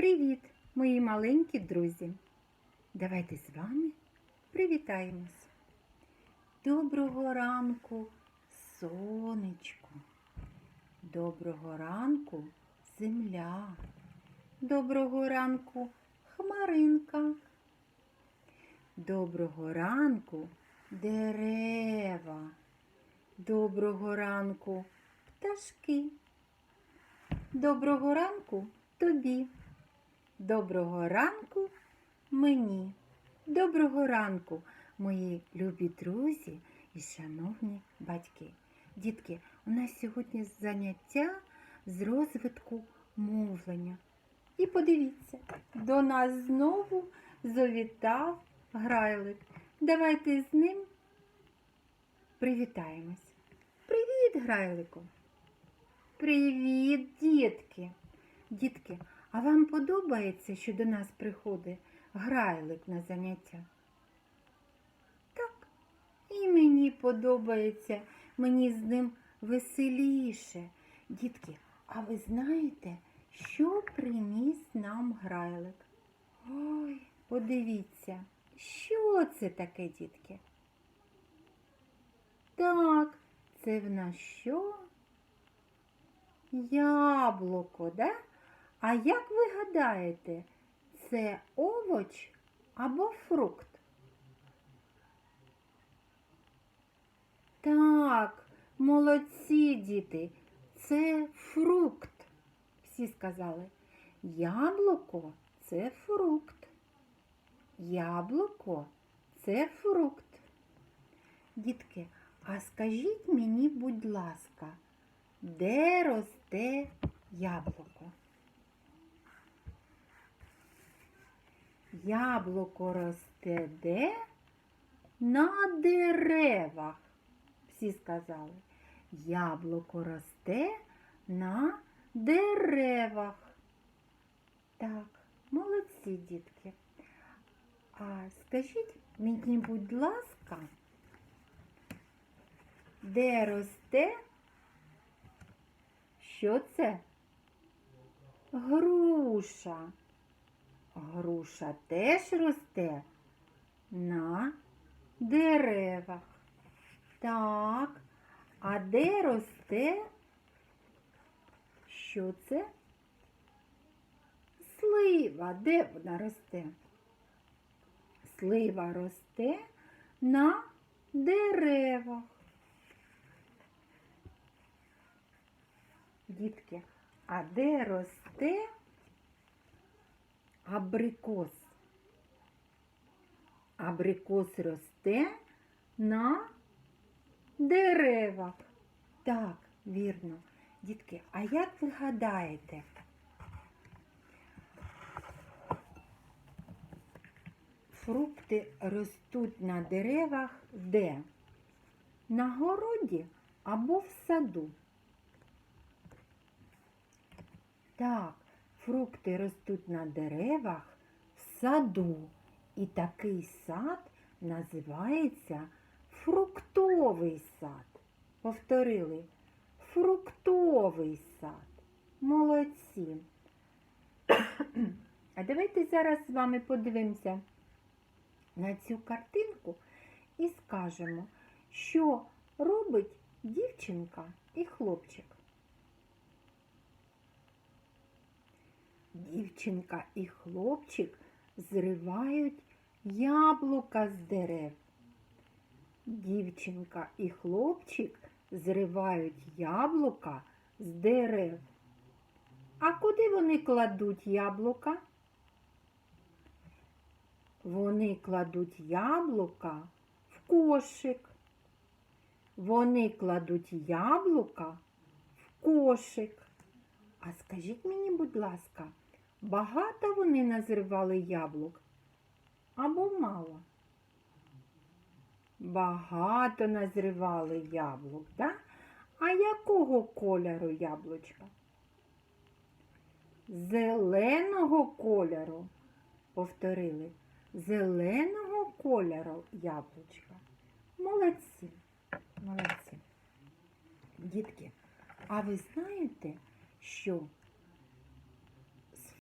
Привіт, мої маленькі друзі! Давайте з вами привітаємось. Доброго ранку, сонечко. Доброго ранку, земля. Доброго ранку, хмаринка. Доброго ранку, дерева. Доброго ранку, пташки. Доброго ранку тобі. Доброго ранку мені. Доброго ранку, мої любі друзі і шановні батьки. Дітки, у нас сьогодні заняття з розвитку мовлення. І подивіться, до нас знову завітав грайлик. Давайте з ним привітаємось. Привіт, грайлику! Привіт, дітки! Дітки, а вам подобається, що до нас приходить грайлик на заняття? Так, і мені подобається, мені з ним веселіше. Дітки, а ви знаєте, що приніс нам грайлик? Ой, подивіться, що це таке, дітки? Так, це в нас що? Яблуко, да? А як ви гадаєте, це овоч або фрукт? Так, молодці діти, це фрукт. Всі сказали. Яблуко це фрукт. Яблуко це фрукт. Дітки, а скажіть мені, будь ласка, де росте яблуко? Яблуко росте де? На деревах. Всі сказали. Яблуко росте на деревах. Так, молодці, дітки. А скажіть мені, будь ласка, де росте? Що це? Груша. Груша теж росте на деревах. Так, а де росте? Що це? Слива. Де вона росте? Слива росте на деревах. Дітки, а де росте абрикос? Абрикос росте на деревах. Так, вірно. Дітки, а як ви гадаєте? Фрукти ростуть на деревах де? На городі або в саду? Так, фрукти ростуть на деревах в саду. І такий сад називається фруктовий сад. Повторили фруктовий сад. Молодці. А давайте зараз з вами подивимося на цю картинку і скажемо, що робить дівчинка і хлопчик. Дівчинка і хлопчик зривають яблука з дерев. Дівчинка і хлопчик зривають яблука з дерев. А куди вони кладуть яблука? Вони кладуть яблука в кошик. Вони кладуть яблука в кошик. А скажіть мені, будь ласка, багато вони назривали яблук або мало? Багато назривали яблук, да? А якого кольору яблучка? Зеленого кольору, повторили, зеленого кольору яблучка. Молодці, молодці. Дітки, а ви знаєте, що